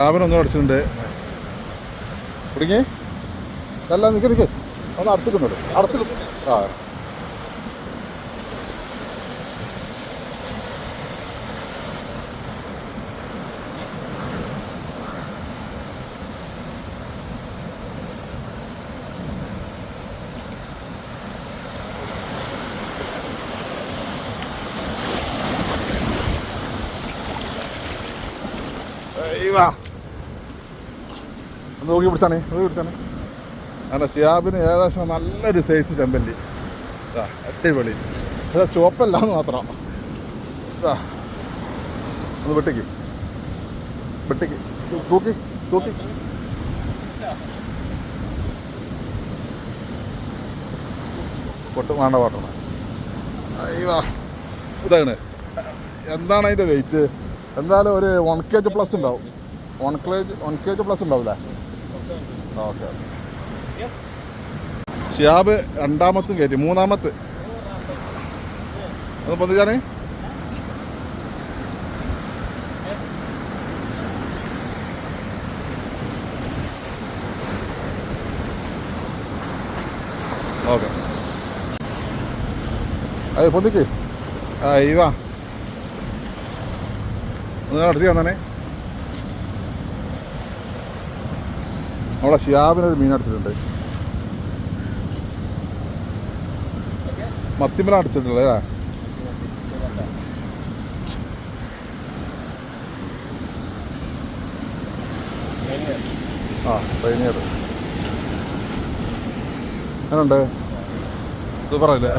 ലാഭനൊന്നും അടിച്ചിട്ടുണ്ട്. കുടുങ്ങി. അല്ല നിൽക്ക് നിൽക്ക് ഒന്ന് അടുത്തിക്കുന്നുണ്ട് അടുത്ത് ആ. ഏയ് വാ. നോക്കി പിടിച്ചാണേ നോക്കി പിടിച്ചാണേ അങ്ങനെ ഷിയാബിന് ഏകദേശം നല്ലൊരു സൈസ് ചെമ്പല്ലി. അടിപൊളി. അതാ ചുവപ്പല്ല എന്ന് മാത്രം ഒന്ന് വെട്ടിക്ക്. വെട്ടിക്ക്. തൂക്കി തൂക്കി. പൊട്ട് വേണ്ട പാട്ടണം അയ്യോ ഇതാണ്. എന്താണ് അതിന്റെ വെയിറ്റ് എന്തായാലും ഒരു വൺ കെ ജി പ്ലസ് ഉണ്ടാവും. One K G one K G plus ഉണ്ടാവില്ലേ ഓക്കെ ഷിയാബ് രണ്ടാമത്തും കയറ്റി മൂന്നാമത്ത്. ഒന്ന് പൊന്തിച്ചാണേ. ഓക്കെ. അതെ പൊന്തിക്ക്. ആ ഈ വാ ഒന്ന് അടുത്ത് വന്നേ നമ്മളെ ഷിയാബിനൊരു മീൻ അടിച്ചിട്ടുണ്ട്. മത്തിമല അടിച്ചിട്ടുള്ളത് അല്ലേ ആ പൈനിയർ ഇത് സൂപ്പറല്ലേ